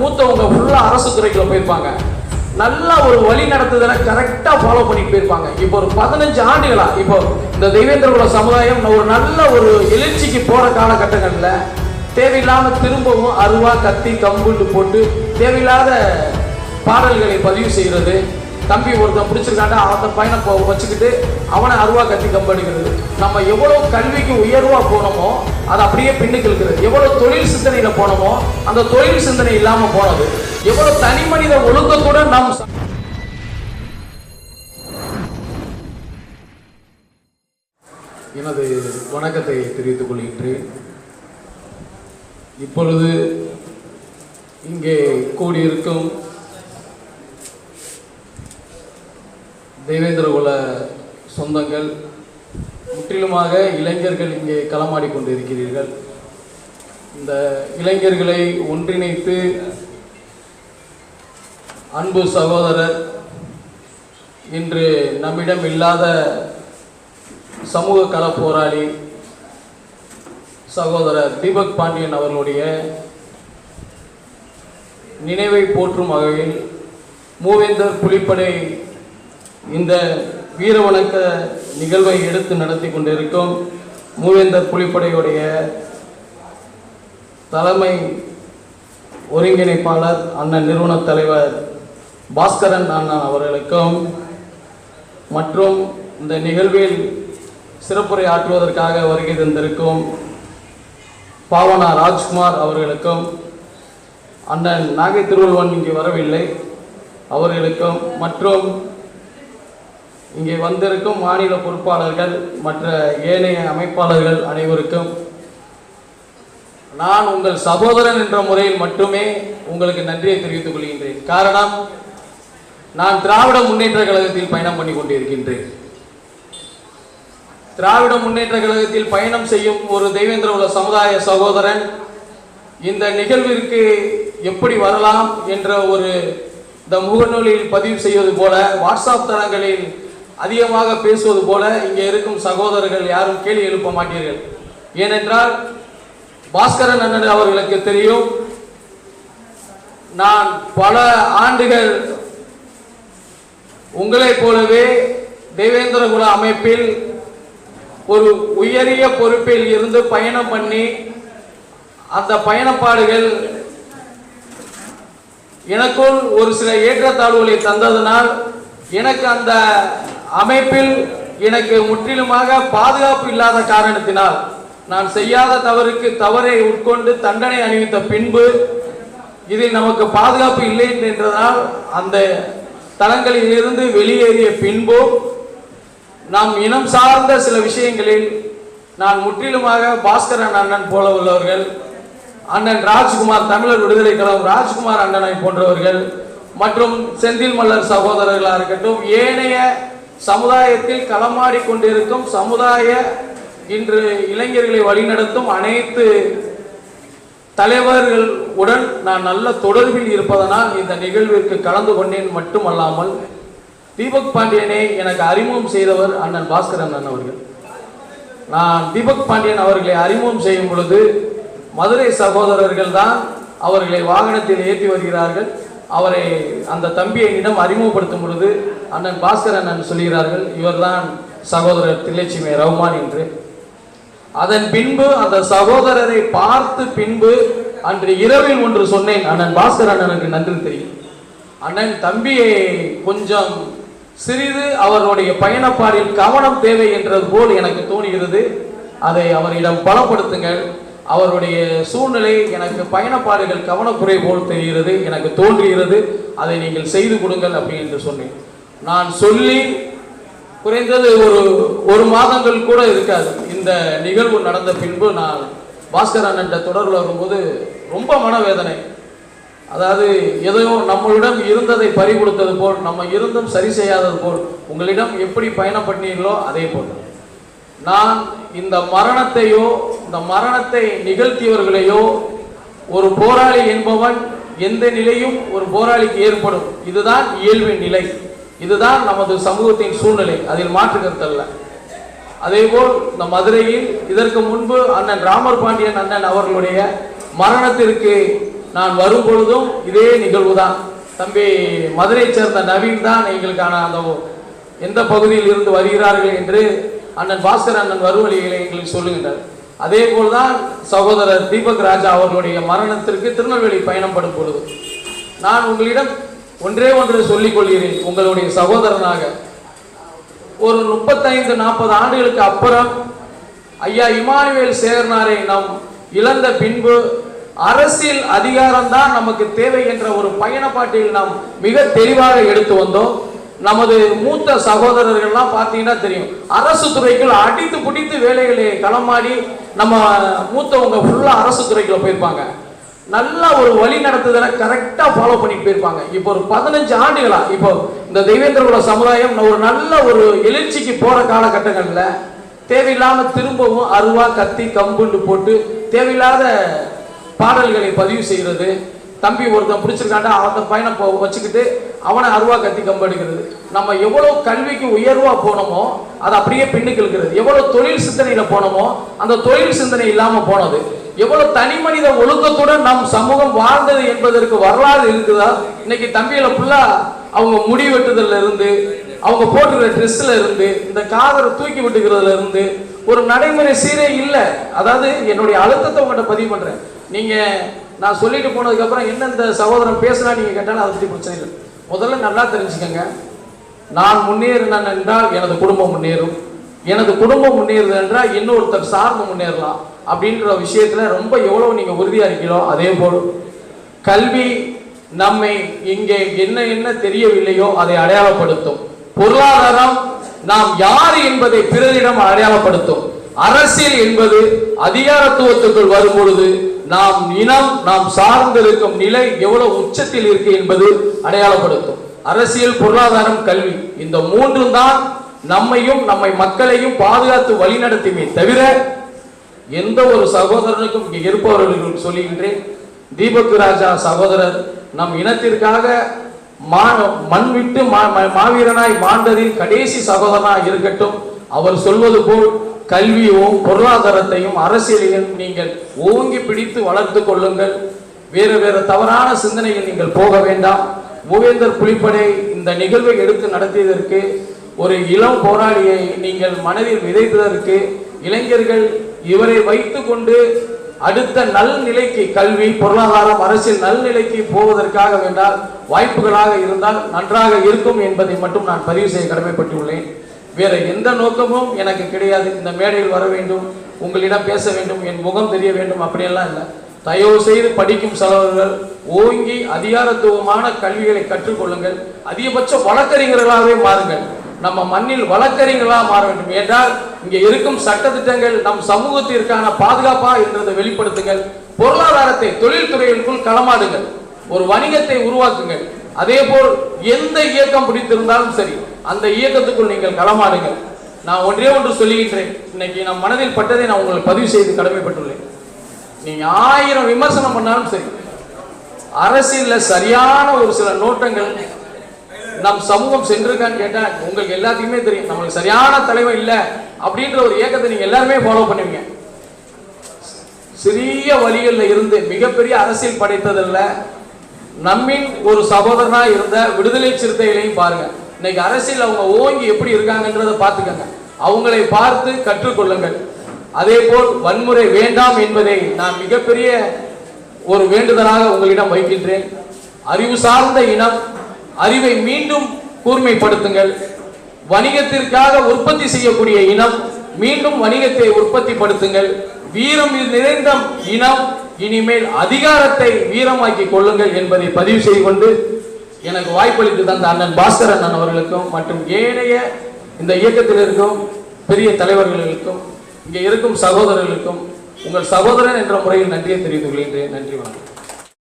மூத்தவங்க ஃபுல்லாக அரசு துறைக்குள்ள போயிருப்பாங்க. நல்லா ஒரு வழி நடத்துதலை கரெக்டாக ஃபாலோ பண்ணிட்டு போயிருப்பாங்க. இப்போ ஒரு பதினஞ்சு ஆண்டுகளா இப்போ இந்த தெய்வேந்திரகுல சமுதாயம் ஒரு நல்ல ஒரு எழுச்சிக்கு போகிற காலகட்டங்களில் தேவையில்லாமல் திரும்பவும் அருவா கத்தி கம்புண்டு போட்டு தேவையில்லாத பாடல்களை பதிவு செய்கிறது தம்பி ஒருத்தன் பிடிச்சிருக்காண்டா அந்த பையனை வச்சுக்கிட்டு அவனை அருவா கத்தி கம்படிக்கிறது நம்ம எவ்வளவு கல்விக்கு உயர்வா போனோமோ அது அப்படியே பின்னுக்கு இருக்கிறது எவ்வளவு தொழில் சிந்தனையில போனோமோ அந்த தொழில் சிந்தனை இல்லாம போனது. எவ்வளவு தனி மனித ஒழுக்கத்துடன் நாம் எனது வணக்கத்தை தெரிவித்துக் கொள்கின்றேன். இப்பொழுது இங்கே கூடியிருக்கும் தெய்வேந்திரகுல சொந்தங்கள் முற்றிலுமாக இளைஞர்கள் இங்கே களமாடி கொண்டிருக்கிறீர்கள். இந்த இளைஞர்களை ஒன்றிணைத்து அன்பு சகோதரர் இன்று நம்மிடம் இல்லாத சமூக கள போராளி சகோதரர் தீபக் பாண்டியன் அவர்களுடைய நினைவை போற்றும் வகையில் மூவேந்தர் புலிப்படை இந்த வீர வணக்க நிகழ்வை எடுத்து நடத்தி கொண்டிருக்கும் மூவேந்தர் புலிப்படையுடைய தலைமை ஒருங்கிணைப்பாளர் அண்ணன் நிறுவன தலைவர் பாஸ்கரன் அண்ணன் அவர்களுக்கும் மற்றும் இந்த நிகழ்வில் சிறப்புரை ஆற்றுவதற்காக வருகை தந்திருக்கும் பாவனா ராஜ்குமார் அவர்களுக்கும் அண்ணன் நாகை திருவள்ளுவன் இங்கே வரவில்லை அவர்களுக்கும் மற்றும் இங்கே வந்திருக்கும் மாநில பொறுப்பாளர்கள் மற்ற ஏனைய அமைப்பாளர்கள் அனைவருக்கும் நான் உங்கள் சகோதரன் என்ற முறையில் மட்டுமே உங்களுக்கு நன்றியை தெரிவித்துக் கொள்கின்றேன். காரணம் நான் திராவிட முன்னேற்ற கழகத்தில் பயணம் பண்ணி கொண்டிருக்கின்றேன். திராவிட முன்னேற்ற கழகத்தில் பயணம் செய்யும் ஒரு தெய்வேந்திர உள்ள சமுதாய சகோதரன் இந்த நிகழ்விற்கு எப்படி வரலாம் என்ற ஒரு இந்த முகநூலில் பதிவு செய்வது போல வாட்ஸ்அப் தளங்களில் அதிகமாக பேசுவது போல இங்கே இருக்கும் சகோதரர்கள் யாரும் கேள்வி எழுப்ப மாட்டீர்கள். ஏனென்றால் பாஸ்கரன் அண்ணன் அவர்களுக்கு தெரியும் நான் பல ஆண்டுகள் உங்களைப் போலவே தேவேந்திரகுல அமைப்பில் ஒரு உயரிய பொறுப்பில் இருந்து பயணம் பண்ணி அந்த பயணப்பாடுகள் எனக்குள் ஒரு சில ஏற்றத்தாழ்வுகளை தந்ததனால் எனக்கு அந்த அமைப்பில் எனக்கு முற்றிலுமாக பாதுகாப்பு இல்லாத காரணத்தினால் நான் செய்யாத தவறுக்கு தவறை உட்கொண்டு தண்டனை அணிவித்த பின்பு இதில் நமக்கு பாதுகாப்பு இல்லை என்றதால் அந்த தளங்களில் இருந்து வெளியேறிய பின்பு நாம் இனம் சார்ந்த சில விஷயங்களில் நான் முற்றிலுமாக பாஸ்கரன் அண்ணன் போல உள்ளவர்கள் அண்ணன் ராஜ்குமார் தமிழர் விடுதலை கழகம் ராஜ்குமார் அண்ணனை போன்றவர்கள் மற்றும் செந்தில் மல்லர் சகோதரர்களாக இருக்கட்டும் ஏனைய சமுதாயத்தில் களமாடி கொண்டிருக்கும் சமுதாய இன்று இளைஞர்களை வழிநடத்தும் அனைத்து தலைவர்கள் உடன் நான் நல்ல தொடர்பில் இருப்பதனால் இந்த நிகழ்விற்கு கலந்து கொண்டேன் மட்டுமல்லாமல் தீபக் பாண்டியனை எனக்கு அறிமுகம் செய்தவர் அண்ணன் பாஸ்கரன் அண்ணன் அவர்கள். நான் தீபக் பாண்டியன் அவர்களை அறிமுகம் செய்யும் பொழுது மதுரை சகோதரர்கள் தான் அவர்களை வாகனத்தில் ஏற்றி வருகிறார்கள். அவரை அந்த தம்பியை என்னிடம் அறிமுகப்படுத்தும் பொழுது அண்ணன் பாஸ்கர் அண்ணன் சொல்கிறார்கள் இவர்தான் சகோதரர் தில்லைச்சிமை ரஹ்மான் என்று. அதன் பின்பு அந்த சகோதரரை பார்த்து பின்பு அன்று இரவில் ஒன்று சொன்னேன். அண்ணன் பாஸ்கர் அண்ணனுக்கு நன்றி தெரியும். அண்ணன் தம்பியை கொஞ்சம் சிறிது அவருடைய பயணப்பாடில் கவனம் தேவை என்றது போல் எனக்கு தோணுகிறது. அதை அவரிடம் பலப்படுத்துங்கள். அவருடைய சூழ்நிலை எனக்கு பயணப்பாடுகள் கவனக்குறை போல் தெரிகிறது. எனக்கு தோன்றுகிறது. அதை நீங்கள் செய்து கொடுங்கள் அப்படி என்று சொன்னேன். நான் சொல்லி குறைந்தது ஒரு ஒரு மாதங்கள் கூட இருக்காது. இந்த நிகழ்வு நடந்த பின்பு நான் பாஸ்கர் அண்ணன் தொடர்பில் வரும்போது ரொம்ப மனவேதனை. அதாவது எதையோ நம்மளிடம் இருந்ததை பறி கொடுத்தது போல் நம்ம இருந்தும் சரி செய்யாதது போல் உங்களிடம் எப்படி பயணம் பண்ணீங்களோ அதே போல். நான் இந்த மரணத்தையோ இந்த மரணத்தை நிகழ்த்தியவர்களையோ ஒரு போராளி என்பவன் எந்த நிலையும் ஒரு போராளிக்கு ஏற்படும். இதுதான் இயல்பின் நிலை. இதுதான் நமது சமூகத்தின் சூழ்நிலை. அதில் மாற்று கருத்தல்ல அதேபோல் இந்த மதுரையில் இதற்கு முன்பு அண்ணன் ராமர் பாண்டியன் அண்ணன் அவர்களுடைய மரணத்திற்கு நான் வரும் பொழுதும் இதே நிகழ்வு தான் தம்பி மதுரை சேர்ந்த நவீன் தான் எங்களுக்கான அந்த எந்த பகுதியில் இருந்து வருகிறார்கள் என்று அண்ணன் பாஸ்கர் அண்ணன் வருவழிகளை எங்களுக்கு சொல்லுகின்றார். அதே போல்தான் சகோதரர் தீபக் ராஜா அவர்களுடைய மரணத்திற்கு திருநெல்வேலி பயணப்படும் பொழுது நான் உங்களிடம் ஒன்றே ஒன்று சொல்லிக் கொள்கிறேன் உங்களுடைய சகோதரனாக. ஒரு முப்பத்தைந்து நாற்பது ஆண்டுகளுக்கு அப்புறம் ஐயா இமானுவேல் சேர்னாரை நாம் இழந்த பின்பு அரசியல் அதிகாரம் தான் நமக்கு தேவை என்ற ஒரு பயணப்பாட்டில் நாம் மிக தெளிவாக எடுத்து வந்தோம். நமது மூத்த சகோதரர்கள்லாம் பார்த்தீங்கன்னா தெரியும். அரசு துறைக்குள் அடித்து பிடித்து வேலைகளை களமாடி நம்ம மூத்தவங்க ஃபுல்லாக அரசு துறைக்குள்ள போயிருப்பாங்க. நல்லா ஒரு வழி நடத்துதலை கரெக்டா ஃபாலோ பண்ணிட்டு போயிருப்பாங்க. இப்போ ஒரு பதினஞ்சு ஆண்டுகளா இப்போ இந்த தெய்வேந்திரகுல சமுதாயம் ஒரு நல்ல ஒரு எழுச்சிக்கு போற காலகட்டங்கள்ல தேவையில்லாம திரும்பவும் அருவா கத்தி கம்புண்டு போட்டு தேவையில்லாத பாடல்களை பதிவு செய்கிறது. தம்பி ஒருத்தன் பிடிச்சிருக்காண்டா அவன் பையனை வச்சுக்கிட்டு அவனை அருவா கத்தி கம்பு எடுக்கிறது. நம்ம எவ்வளவு கல்விக்கு உயர்வா போனோமோ அது அப்படியே பின்னுக்கு இருக்கிறது எவ்வளவு தொழில் சிந்தனையில போனோமோ அந்த தொழில் சிந்தனை இல்லாம போனது. எவ்வளவு தனி மனித ஒழுக்கத்துடன் நம் சமூகம் வாழ்ந்தது என்பதற்கு வரலாறு இருக்குதா? இன்னைக்கு தம்பியில ஃபுல்லா அவங்க முடி வெட்டுதல்ல இருந்து அவங்க போட்டுக்கிற ட்ரெஸ்ல இருந்து இந்த காதரை தூக்கி விட்டுக்கிறதுல இருந்து ஒரு நடைமுறை சீரே இல்லை. அதாவது என்னுடைய அழுத்தத்தை உங்கள்கிட்ட பதிவு பண்றேன். நீங்க நான் சொல்லிட்டு போனதுக்கு அப்புறம் என்ன இந்த சகோதரன் பேசினா நீங்க கேட்டாலும் அதை பத்தி பிரச்சனை இல்லை. முதல்ல நல்லா தெரிஞ்சுக்கங்க. நான் முன்னேறினேன் என்றால் எனது குடும்பம் முன்னேறும். எனது குடும்பம் முன்னேறுது என்றால் இன்னொருத்தர் சார்ந்து முன்னேறலாம். அப்படின்ற விஷயத்துல ரொம்ப எவ்வளவு நீங்க உறுதியா இருக்கீங்களோ அதே போல். கல்வி நம்மை இங்கே என்ன என்ன தெரியவில்லையோ அதை அடையாளப்படுத்தும். பொருளாதாரம் நாம் யார் என்பதை பிறரிடம் அடையாளப்படுத்தும். அரசியல் என்பது அதிகாரத்துவத்துக்குள் வரும் பொழுது நாம் இனம் நாம் சார்ந்திருக்கும் நிலை எவ்வளவு உச்சத்தில் இருக்கு என்பது அடையாளப்படுத்தும். அரசியல் பொருளாதாரம் கல்வி இந்த மூன்றும் தான் நம்மையும் நம்மை மக்களையும் பாதுகாத்து வழிநடத்துமே தவிர எந்த ஒரு சகோதரனுக்கும் இங்கே இருப்பவர்களுக்கு சொல்லுகின்றேன். தீபக் ராஜா சகோதரர் நம் இனத்திற்காக மா மண் விட்டு மா- மாவீரனாய் மாண்டதில் கடைசி சகோதரனாக இருக்கட்டும். அவர் சொல்வது போல் கல்வியும் பொருளாதாரத்தையும் அரசியலையும் நீங்கள் ஓங்கி பிடித்து வளர்த்து கொள்ளுங்கள். வேறு வேறு தவறான சிந்தனையில் நீங்கள் போக வேண்டாம். மூவேந்தர் புலிப்படை இந்த நிகழ்வை எடுத்து நடத்தியதற்கு ஒரு இளம் போராளியை நீங்கள் மனதில் விதைத்ததற்கு இளைஞர்கள் இவரை வைத்துக்கொண்டு அடுத்த நல்நிலைக்கு கல்வி பொருளாதாரம் அரசியல் நல்நிலைக்கு போவதற்காக வேண்டால் வாய்ப்புகளாக இருந்தால் நன்றாக இருக்கும் என்பதை மட்டும் நான் பதிவு செய்ய கடமைப்பட்டுள்ளேன். வேற எந்த நோக்கமும் எனக்கு கிடையாது. இந்த மேடையில் வர வேண்டும் உங்களிடம் பேச வேண்டும் என் முகம் தெரிய வேண்டும் அப்படியெல்லாம் இல்லை. தயவு செய்து படிக்கும் செலவர்கள் ஓங்கி அதிகாரத்துவமான கல்விகளை கற்றுக்கொள்ளுங்கள். அதிகபட்ச வழக்கறிஞர்களாகவே மாறுங்கள். நம்ம மண்ணில் வழக்கறிஞர்களாக மாற வேண்டும். என்றால் இங்கே இருக்கும் சட்டத்திட்டங்கள் நம் சமூகத்திற்கான பாதுகாப்பா என்றதை வெளிப்படுத்துங்கள். பொருளாதாரத்தை தொழில்துறைகளுக்குள் களமாடுங்கள். ஒரு வணிகத்தை உருவாக்குங்கள். அதே போல் எந்த இயக்கம் பிடித்திருந்தாலும் சரி அந்த இயக்கத்துக்குள் நீங்கள் களமாடுங்கள். நான் ஒன்றே ஒன்று சொல்லுகின்றேன். இன்னைக்கு நம் மனதில் பட்டதை நான் உங்களுக்கு பதிவு செய்து கடமைப்பட்டுள்ளேன். நீங்க ஆயிரம் விமர்சனம் பண்ணாலும் சரி அரசியல்ல சரியான ஒரு சில நோட்டங்கள் நம் சமூகம் சென்றிருக்கான்னு கேட்டா உங்களுக்கு எல்லாத்தையுமே தெரியும். நம்மளுக்கு சரியான தலைவன் இல்லை அப்படின்ற ஒரு இயக்கத்தை நீங்க எல்லாருமே ஃபாலோ பண்ணுவீங்க. சிறிய வழிகளில் இருந்து மிகப்பெரிய அரசியல் படைத்ததில்ல. நம்மின் ஒரு சகோதரனா இருந்த விடுதலை சிறுத்தைகளையும் பாருங்க. இன்னைக்கு அரசியல் அவங்க ஓங்கி எப்படி இருக்காங்கன்றதை பார்த்துக்கங்க. அவங்களை பார்த்து கற்றுக்கொள்ளுங்கள். அதே போல் வன்முறை வேண்டாம் என்பதை நான் மிகப்பெரிய ஒரு வேண்டுதலாக உங்களிடம் வைக்கின்றேன் அறிவு சார்ந்த இனம் அறிவை மீண்டும் கூர்மைப்படுத்துங்கள். வணிகத்திற்காக உற்பத்தி செய்யக்கூடிய இனம் மீண்டும் வணிகத்தை உற்பத்தி படுத்துங்கள் வீரம் நிறைந்த இனம் இனிமேல் அதிகாரத்தை வீரமாக்கி கொள்ளுங்கள் என்பதை பதிவு செய்து கொண்டு எனக்கு வாய்ப்பளித்து தந்த அண்ணன் பாஸ்கர் அண்ணன் அவர்களுக்கும் மற்றும் ஏனைய இந்த இயக்கத்தில் இருக்கும் பெரிய தலைவர்களுக்கும் இங்கே இருக்கும் சகோதரர்களுக்கும் உங்கள் சகோதரன் என்ற முறையில் நன்றியை தெரிவித்துக் கொள்கின்றேன். நன்றி வணக்கம்.